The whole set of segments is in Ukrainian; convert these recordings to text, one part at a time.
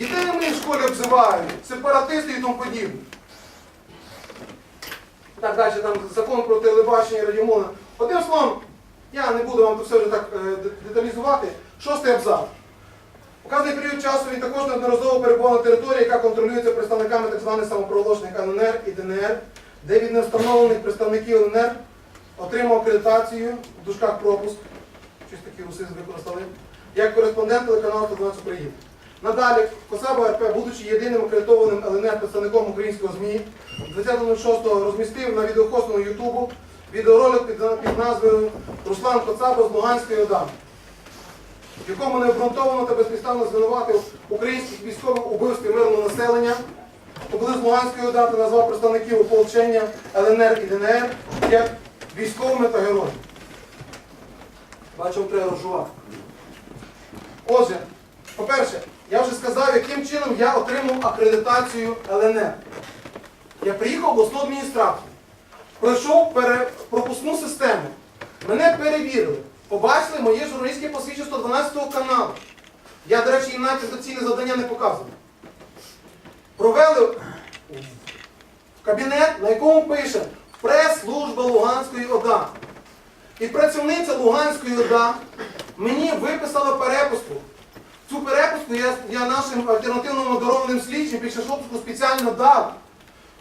Дітей ми в школі обзивають, сепаратисти і тому подібне. Так далі, там закон про телебачення і радіомовлення. Одним словом, я не буду вам тут все вже так е, деталізувати. Шостий абзац. Указаний період часу він також неодноразово перебував на території, яка контролюється представниками так званих самопроголошених ЛНР і ДНР, де від невстановлених представників ЛНР отримав акредитацію в дужках пропуск, щось такі русизм використали, як кореспондент телеканалу 112 України. Надалі Косаба РП, будучи єдиним акредитованим ЛНР представником українського ЗМІ, 20.06 розмістив на відеохостному Ютубу відеоролик під, назвою Руслан Коцаба з Луганської ОДА в якому необґрунтовано та безпідставно звинуватив українських військових у мирного населення, поблизу Луганської дати назвав представників ополчення ЛНР і ДНР як військовими та героями. Бачимо, треба розжувати. Отже, по-перше, я вже сказав, яким чином я отримав акредитацію ЛНР. Я приїхав в обласну адміністрацію, пройшов пропускну систему, мене перевірили, побачили моє журналістське посвідчення 112 каналу. Я, до речі, їм навіть редакційне завдання не показував. Провели в кабінет, на якому пише прес-служба Луганської ОДА. І працівниця Луганської ОДА мені виписала перепуску. Цю перепуску я, я нашим альтернативним модерованим слідчим під Шашовську спеціально дав.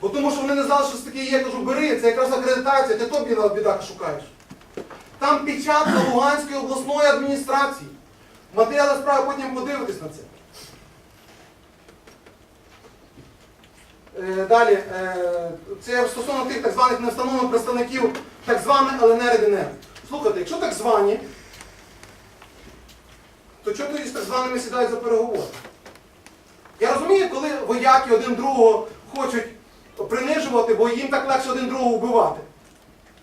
Бо тому що вони не знали, що таке є. Я кажу, бери, це якраз акредитація, ти то біда, бідака шукаєш. Там печатка Луганської обласної адміністрації. Матеріали справи потім подивитись на це. Е, Далі, е, це стосовно тих так званих невстановлених представників так званих ЛНР і ДНР. Слухайте, якщо так звані, то чого тоді з так званими сідають за переговори? Я розумію, коли вояки один другого хочуть принижувати, бо їм так легше один другого вбивати.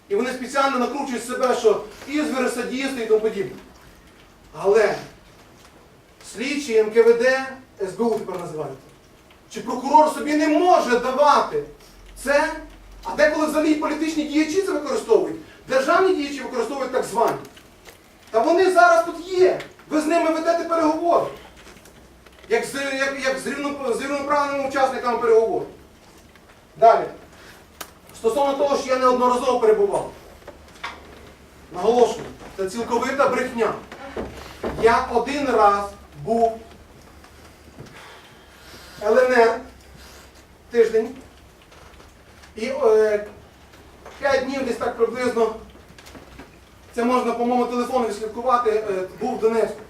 І вони спеціально накручують себе, що ізвери, садісти і тому подібне. Але слідчі НКВД, СБУ тепер називають. Чи прокурор собі не може давати це, а деколи взагалі політичні діячі це використовують, державні діячі використовують так звані. Та вони зараз тут є. Ви з ними ведете переговори. Як з, як, як з, рівно, з рівноправними учасниками переговорів. Далі. Стосовно того, що я неодноразово перебував. Наголошую, це цілковита брехня. Я один раз був ЛНР тиждень. І е, 5 днів десь так приблизно, це можна по моєму телефону відслідкувати, е, був в Донецьку.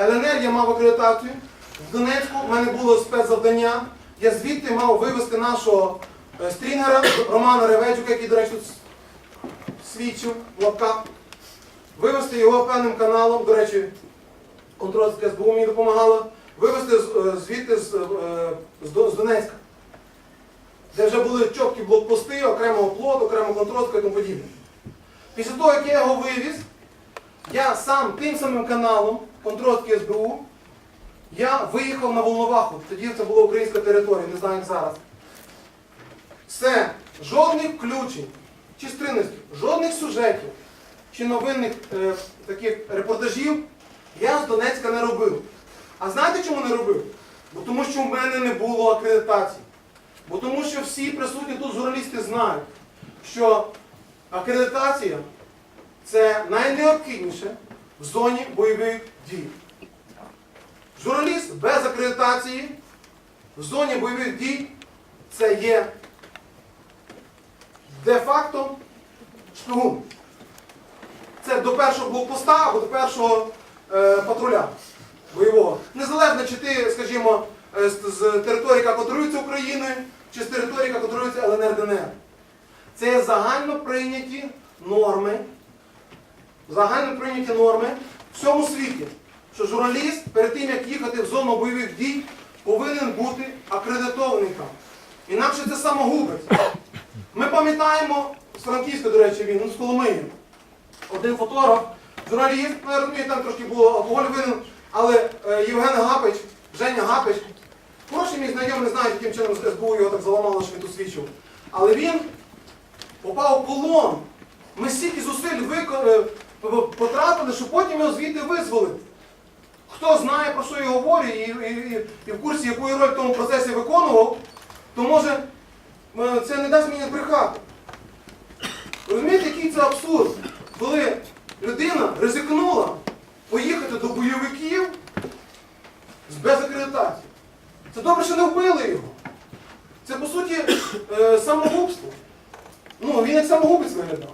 ЛНР я мав акредитацію. В Донецьку в мене було спецзавдання. Я звідти мав вивезти нашого е, стрінера Романа Реведжука, який, до речі, свідчив в лапках. Вивезти його певним каналом, до речі, контрольське СБУ мені допомагало, вивезти е, звідти з, з Донецька, де вже були чіткі блокпости, окремо плот, окремо контрольська і тому подібне. Після того, як я його вивіз, я сам тим самим каналом, контрольське СБУ, я виїхав на Волноваху. Тоді це була українська територія, не знаю як зараз. Все, жодних включень чи стрінностей, жодних сюжетів чи новинних е, таких репортажів я з Донецька не робив. А знаєте, чому не робив? Бо тому що в мене не було акредитації. Бо тому що всі присутні тут журналісти знають, що акредитація це найнеобхідніше в зоні бойових дій. Журналіст без акредитації в зоні бойових дій це є де-факто шпигун. Це до першого блокпоста або до першого е, патруля бойового. Незалежно, чи ти, скажімо, е, з, території, яка контролюється Україною, чи з території, яка контролюється ЛНР ДНР. Це загально прийняті норми, загально прийняті норми в всьому світі, що журналіст перед тим, як їхати в зону бойових дій, повинен бути акредитований там. Інакше це самогубець. Ми пам'ятаємо з Франківська, до речі, він, ну, з Коломиї. Один фотограф, журналіст, ну я розумію, там трошки було алкоголь винен, але е, Євген Гапич, Женя Гапич, хороший мій знайомий, не знаю, яким чином з СБУ його так заламало, що він тут свідчив. Але він попав в полон. Ми стільки зусиль вико- е, потрапили, що потім його звідти визволити. Хто знає, про що я говорю, і, і, і, в курсі, яку роль в тому процесі виконував, то може е, це не дасть мені збрехати. Розумієте, який це абсурд, коли людина ризикнула поїхати до бойовиків без акредитації. Це добре, що не вбили його. Це по суті е, самогубство. Ну, він як самогубець виглядав.